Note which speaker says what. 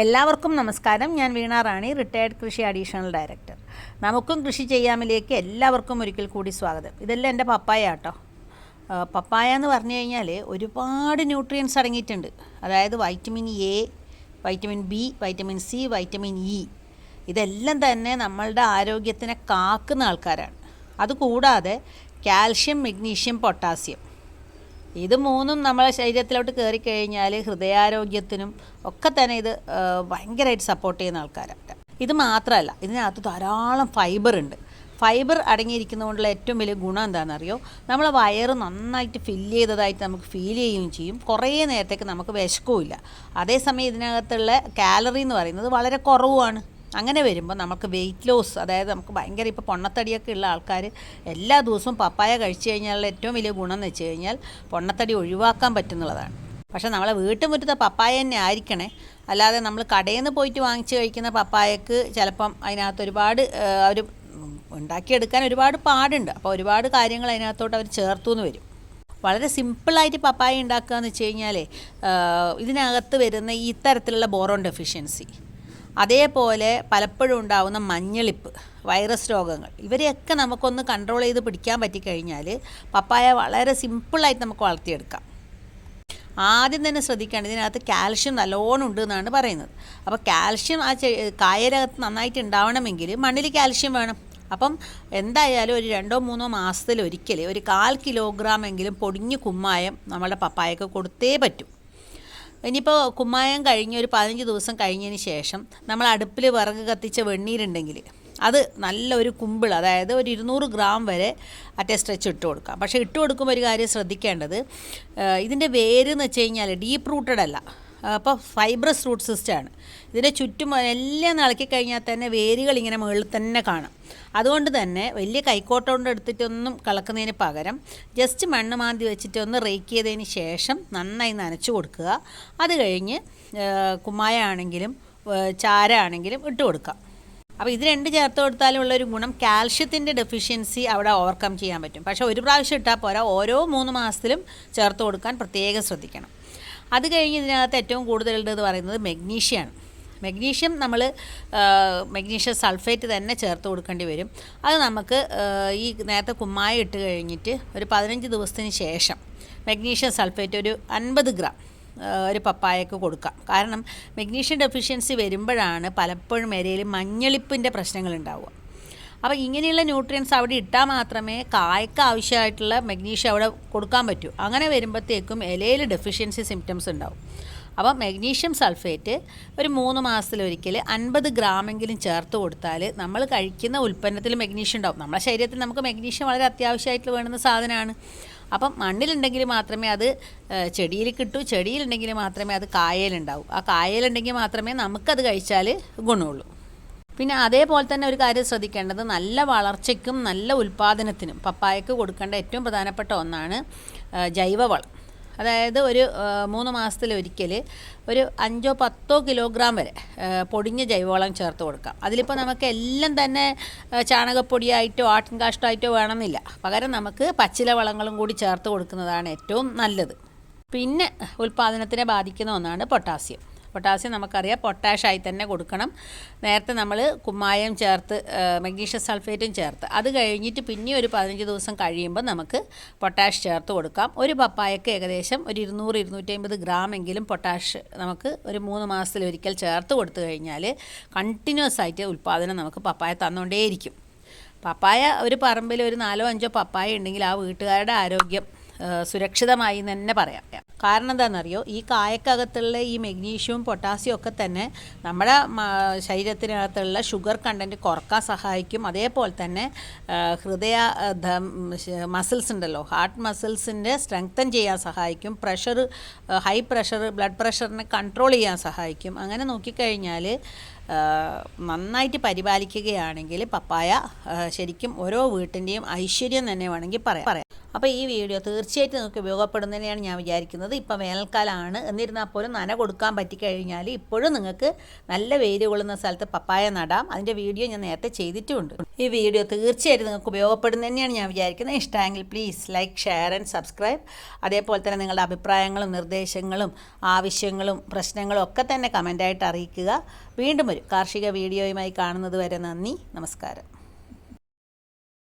Speaker 1: എല്ലാവർക്കും നമസ്കാരം. ഞാൻ വീണ റാണി റിട്ടയർഡ് കൃഷി അഡീഷണൽ ഡയറക്ടർ നമുക്കും കൃഷി ചെയ്യാമിലേക്ക് എല്ലാവർക്കും ഒരിക്കൽ കൂടി സ്വാഗതം. ഇതെല്ലാം എന്റെ പപ്പായ കേട്ടോ പപ്പായ എന്ന് പറഞ്ഞു കഴിഞ്ഞാൽ ഒരുപാട് ന്യൂട്രിയൻസ് അടങ്ങിയിട്ടുണ്ട്. അതായത് vitamin A vitamin B vitamin C vitamin E ഇതെല്ലാം തന്നെ നമ്മളുടെ ആരോഗ്യത്തിനെ കാക്കുന്ന ആൾക്കാരാണ്. അതുകൂടാതെ കാൽഷ്യം മെഗ്നീഷ്യം പൊട്ടാസ്യം ഇത് മൂന്നും നമ്മളെ ശരീരത്തിലോട്ട് കയറി കഴിഞ്ഞാൽ ഹൃദയാരോഗ്യത്തിനും ഒക്കെ തന്നെ ഇത് ഭയങ്കരമായിട്ട് സപ്പോർട്ട് ചെയ്യുന്ന ആൾക്കാരാണ്. ഇത് മാത്രമല്ല ഇതിനകത്ത് ധാരാളം ഫൈബർ ഉണ്ട്. ഫൈബർ അടങ്ങിയിരിക്കുന്നതുകൊണ്ടുള്ള ഏറ്റവും വലിയ ഗുണം എന്താണെന്നറിയോ? നമ്മളെ വയറ് നന്നായിട്ട് ഫില്ല് ചെയ്തതായിട്ട് നമുക്ക് ഫീൽ ചെയ്യുകയും ചെയ്യും. കുറേ നേരത്തേക്ക് നമുക്ക് വിശക്കുമില്ല അതേസമയം ഇതിനകത്തുള്ള കാലറി എന്ന് പറയുന്നത് വളരെ കുറവുമാണ്. അങ്ങനെ വരുമ്പോൾ നമുക്ക് വെയിറ്റ് ലോസ് അതായത് നമുക്ക് ഭയങ്കര ഇപ്പോൾ പൊണ്ണത്തടിയൊക്കെ ഉള്ള ആൾക്കാർ എല്ലാ ദിവസവും പപ്പായ കഴിച്ചു കഴിഞ്ഞാലുള്ള ഏറ്റവും വലിയ ഗുണം എന്ന് വെച്ച് കഴിഞ്ഞാൽ പൊണ്ണത്തടി ഒഴിവാക്കാൻ പറ്റുന്നുള്ളതാണ്. പക്ഷേ നമ്മളെ വീട്ടുമുറ്റത്തെ പപ്പായ തന്നെ ആയിരിക്കണേ. അല്ലാതെ നമ്മൾ കടയിൽ നിന്ന് പോയിട്ട് വാങ്ങിച്ച് കഴിക്കുന്ന പപ്പായക്ക് ചിലപ്പം അതിനകത്ത് ഒരുപാട് അവർ ഉണ്ടാക്കിയെടുക്കാൻ ഒരുപാട് പാടുണ്ട്. അപ്പോൾ ഒരുപാട് കാര്യങ്ങൾ അതിനകത്തോട്ട് അവർ ചേർത്തു എന്ന് വരും. വളരെ സിമ്പിളായിട്ട് പപ്പായ ഉണ്ടാക്കുക എന്ന് വെച്ച് കഴിഞ്ഞാൽ ഇതിനകത്ത് വരുന്ന ഇത്തരത്തിലുള്ള ബോറോൺ ഡെഫിഷ്യൻസി അതേപോലെ പലപ്പോഴും ഉണ്ടാകുന്ന മഞ്ഞളിപ്പ് വൈറസ് രോഗങ്ങൾ. ഇവരെയൊക്കെ നമുക്കൊന്ന് കൺട്രോൾ ചെയ്ത് പിടിക്കാൻ പറ്റിക്കഴിഞ്ഞാൽ പപ്പായ വളരെ സിമ്പിളായിട്ട് നമുക്ക് വളർത്തിയെടുക്കാം. ആദ്യം തന്നെ ശ്രദ്ധിക്കേണ്ടത് ഇതിനകത്ത് കാൽഷ്യം നല്ലോണം ഉണ്ട് എന്നാണ് പറയുന്നത്. അപ്പോൾ കാൽഷ്യം ആ കായരകത്ത് നന്നായിട്ട് ഉണ്ടാവണമെങ്കിൽ മണ്ണിൽ കാൽഷ്യം വേണം. അപ്പം എന്തായാലും ഒരു രണ്ടോ മൂന്നോ മാസത്തിൽ ഒരിക്കൽ ഒരു കാൽ കിലോഗ്രാം എങ്കിലും പൊടിഞ്ഞ് കുമ്മായം നമ്മുടെ പപ്പായക്ക് കൊടുത്തേ പറ്റൂ. ഇനിയിപ്പോൾ കുമ്മായം കഴിഞ്ഞ് ഒരു പതിനഞ്ച് ദിവസം കഴിഞ്ഞതിന് ശേഷം നമ്മൾ അടുപ്പിൽ വിറക് കത്തിച്ച വെണ്ണീരുണ്ടെങ്കിൽ അത് നല്ലൊരു കുമ്പിൾ അതായത് ഒരു ഇരുന്നൂറ് ഗ്രാം വരെ അറ്റേ സ്ട്രെച്ച് ഇട്ട് കൊടുക്കാം. പക്ഷേ ഇട്ട് കൊടുക്കുമ്പോൾ ഒരു കാര്യം ശ്രദ്ധിക്കേണ്ടത് ഇതിന്റെ വേര് എന്ന് വെച്ച് കഴിഞ്ഞാൽ ഡീപ്പ് റൂട്ടഡ് അല്ല. അപ്പോൾ ഫൈബ്രസ് റൂട്ട് സിസ്റ്റമാണ് ഇതിന്റെ ചുറ്റും എല്ലാം ഇളക്കി കഴിഞ്ഞാൽ തന്നെ വേരുകൾ ഇങ്ങനെ മുകളിൽ തന്നെ കാണാം. അതുകൊണ്ട് തന്നെ വലിയ കൈക്കോട്ട കൊണ്ട് എടുത്തിട്ടൊന്നും കളക്കുന്നതിന് പകരം ജസ്റ്റ് മണ്ണ് മാന്തി വെച്ചിട്ടൊന്ന് റേക്ക് ചെയ്തതിന് ശേഷം നന്നായി നനച്ചു കൊടുക്കുക. അത് കഴിഞ്ഞ് കുമ്മായ ആണെങ്കിലും ചാര ആണെങ്കിലും ഇട്ട് കൊടുക്കാം. അപ്പോൾ ഇത് രണ്ട് ചേർത്ത് കൊടുത്താലും ഉള്ളൊരു ഗുണം കാൽഷ്യത്തിന്റെ ഡെഫിഷ്യൻസി അവിടെ ഓവർകം ചെയ്യാൻ പറ്റും. പക്ഷേ ഒരു പ്രാവശ്യം ഇട്ടാൽ പോരാ ഓരോ മൂന്ന് മാസത്തിലും ചേർത്ത് കൊടുക്കാൻ പ്രത്യേകം ശ്രദ്ധിക്കണം. അത് കഴിഞ്ഞ് ഇതിനകത്ത് ഏറ്റവും കൂടുതലുള്ളത് പറയുന്നത് മെഗ്നീഷ്യമാണ് മെഗ്നീഷ്യം നമ്മൾ മെഗ്നീഷ്യം സൾഫേറ്റ് തന്നെ ചേർത്ത് കൊടുക്കേണ്ടി വരും. അത് നമുക്ക് ഈ നേരത്തെ കുമ്മായ ഇട്ട് കഴിഞ്ഞിട്ട് ഒരു പതിനഞ്ച് ദിവസത്തിന് ശേഷം മെഗ്നീഷ്യം സൾഫേറ്റ് ഒരു അൻപത് ഗ്രാം ഒരു പപ്പായക്ക് കൊടുക്കാം. കാരണം മെഗ്നീഷ്യം ഡെഫിഷ്യൻസി വരുമ്പോഴാണ് പലപ്പോഴും ഇരയിൽ മഞ്ഞളിപ്പിന്റെ പ്രശ്നങ്ങൾ ഉണ്ടാവുക. അപ്പോൾ ഇങ്ങനെയുള്ള ന്യൂട്രിയൻസ് അവിടെ ഇട്ടാൽ മാത്രമേ കായ്ക്ക് ആവശ്യമായിട്ടുള്ള മെഗ്നീഷ്യം അവിടെ കൊടുക്കാൻ പറ്റൂ. അങ്ങനെ വരുമ്പോഴത്തേക്കും ഇലയിൽ ഡെഫിഷ്യൻസി സിംറ്റംസ് ഉണ്ടാവും. അപ്പോൾ മെഗ്നീഷ്യം സൾഫേറ്റ് ഒരു മൂന്ന് മാസത്തിലൊരിക്കൽ അൻപത് ഗ്രാമെങ്കിലും ചേർത്ത് കൊടുത്താൽ നമ്മൾ കഴിക്കുന്ന ഉൽപ്പന്നത്തിൽ മെഗ്നീഷ്യം ഉണ്ടാവും. നമ്മുടെ ശരീരത്തിൽ നമുക്ക് മെഗ്നീഷ്യം വളരെ അത്യാവശ്യമായിട്ട് വേണ്ടുന്ന സാധനമാണ്. അപ്പം മണ്ണിലുണ്ടെങ്കിൽ മാത്രമേ അത് ചെടിയിൽ കിട്ടൂ. ചെടിയിലുണ്ടെങ്കിൽ മാത്രമേ അത് കായലുണ്ടാവൂ ആ കായലുണ്ടെങ്കിൽ മാത്രമേ നമുക്കത് കഴിച്ചാൽ ഗുണമുള്ളൂ. പിന്നെ അതേപോലെ തന്നെ ഒരു കാര്യം ശ്രദ്ധിക്കേണ്ടത് നല്ല വളർച്ചയ്ക്കും നല്ല ഉൽപ്പാദനത്തിനും പപ്പായക്ക് കൊടുക്കേണ്ട ഏറ്റവും പ്രധാനപ്പെട്ട ഒന്നാണ് ജൈവവളം. അതായത് ഒരു മൂന്ന് മാസത്തിലൊരിക്കൽ ഒരു അഞ്ചോ പത്തോ കിലോഗ്രാം വരെ പൊടിഞ്ഞ ജൈവവളം ചേർത്ത് കൊടുക്കാം. അതിലിപ്പോൾ നമുക്ക് എല്ലാം തന്നെ ചാണകപ്പൊടിയായിട്ടോ ആട്ടിൻ കാഷ്ടമായിട്ടോ വേണമെന്നില്ല. പകരം നമുക്ക് പച്ചില വളങ്ങളും കൂടി ചേർത്ത് കൊടുക്കുന്നതാണ് ഏറ്റവും നല്ലത്. പിന്നെ ഉൽപ്പാദനത്തിനെ ബാധിക്കുന്ന ഒന്നാണ് പൊട്ടാസ്യം. പൊട്ടാസ്യം നമുക്കറിയാം. പൊട്ടാഷായി തന്നെ കൊടുക്കണം. നേരത്തെ നമ്മൾ കുമ്മായം ചേർത്ത് മഗ്നീഷ്യം സൾഫേറ്റും ചേർത്ത്. അത് കഴിഞ്ഞിട്ട് പിന്നെ ഒരു പതിനഞ്ച് ദിവസം കഴിയുമ്പോൾ നമുക്ക് പൊട്ടാഷ് ചേർത്ത് കൊടുക്കാം. ഒരു പപ്പായക്ക് ഏകദേശം ഒരു ഇരുന്നൂറ് ഇരുന്നൂറ്റമ്പത് ഗ്രാം എങ്കിലും പൊട്ടാഷ് നമുക്ക് ഒരു മൂന്ന് മാസത്തിലൊരിക്കൽ ചേർത്ത് കൊടുത്തു കഴിഞ്ഞാൽ കണ്ടിന്യൂസ് ആയിട്ട് ഉൽപ്പാദനം നമുക്ക് പപ്പായ തന്നുകൊണ്ടേയിരിക്കും. പപ്പായ ഒരു പറമ്പിൽ ഒരു നാലോ അഞ്ചോ പപ്പായ ഉണ്ടെങ്കിൽ ആ വീട്ടുകാരുടെ ആരോഗ്യം സുരക്ഷിതമായി എന്ന് തന്നെ പറയാം. കാരണം എന്താണെന്നറിയോ? ഈ കായക്കകത്തുള്ള ഈ മെഗ്നീഷ്യവും പൊട്ടാസ്യവും ഒക്കെ തന്നെ നമ്മുടെ ശരീരത്തിനകത്തുള്ള ഷുഗർ കണ്ടന്റ് കുറയ്ക്കാൻ സഹായിക്കും. അതേപോലെ തന്നെ ഹൃദയ മസിൽസ് ഉണ്ടല്ലോ ഹാർട്ട് മസിൽസിന്റെ സ്ട്രെങ്തൻ ചെയ്യാൻ സഹായിക്കും. പ്രഷർ ഹൈ പ്രഷർ ബ്ലഡ് പ്രഷറിനെ കൺട്രോൾ ചെയ്യാൻ സഹായിക്കും. അങ്ങനെ നോക്കിക്കഴിഞ്ഞാൽ നന്നായിട്ട് പരിപാലിക്കുകയാണെങ്കിൽ പപ്പായ ശരിക്കും ഓരോ വീട്ടിന്റെയും ഐശ്വര്യം തന്നെ വേണമെങ്കിൽ പറയാം പറയാം. അപ്പോൾ ഈ വീഡിയോ തീർച്ചയായിട്ടും നിങ്ങൾക്ക് ഉപയോഗപ്പെടുന്നതിനെയാണ് ഞാൻ വിചാരിക്കുന്നത്. ഇപ്പോൾ വേനൽക്കാലമാണ് എന്നിരുന്നാൽ പോലും നന കൊടുക്കാൻ പറ്റിക്കഴിഞ്ഞാൽ ഇപ്പോഴും നിങ്ങൾക്ക് നല്ല വെയിൽ കൊള്ളുന്ന സ്ഥലത്ത് പപ്പായ നടാം. അതിന്റെ വീഡിയോ ഞാൻ നേരത്തെ ചെയ്തിട്ടുമുണ്ട് ഈ വീഡിയോ തീർച്ചയായിട്ടും നിങ്ങൾക്ക് ഉപയോഗപ്പെടുന്നത് തന്നെയാണ് ഞാൻ വിചാരിക്കുന്നത്. ഇഷ്ടമെങ്കിൽ please like share and subscribe അതേപോലെ തന്നെ നിങ്ങളുടെ അഭിപ്രായങ്ങളും നിർദ്ദേശങ്ങളും ആവശ്യങ്ങളും പ്രശ്നങ്ങളും ഒക്കെ തന്നെ കമന്റായിട്ട് അറിയിക്കുക. വീണ്ടും ഒരു കാർഷിക വീഡിയോയുമായി കാണുന്നത് വരെ നന്ദി. നമസ്കാരം.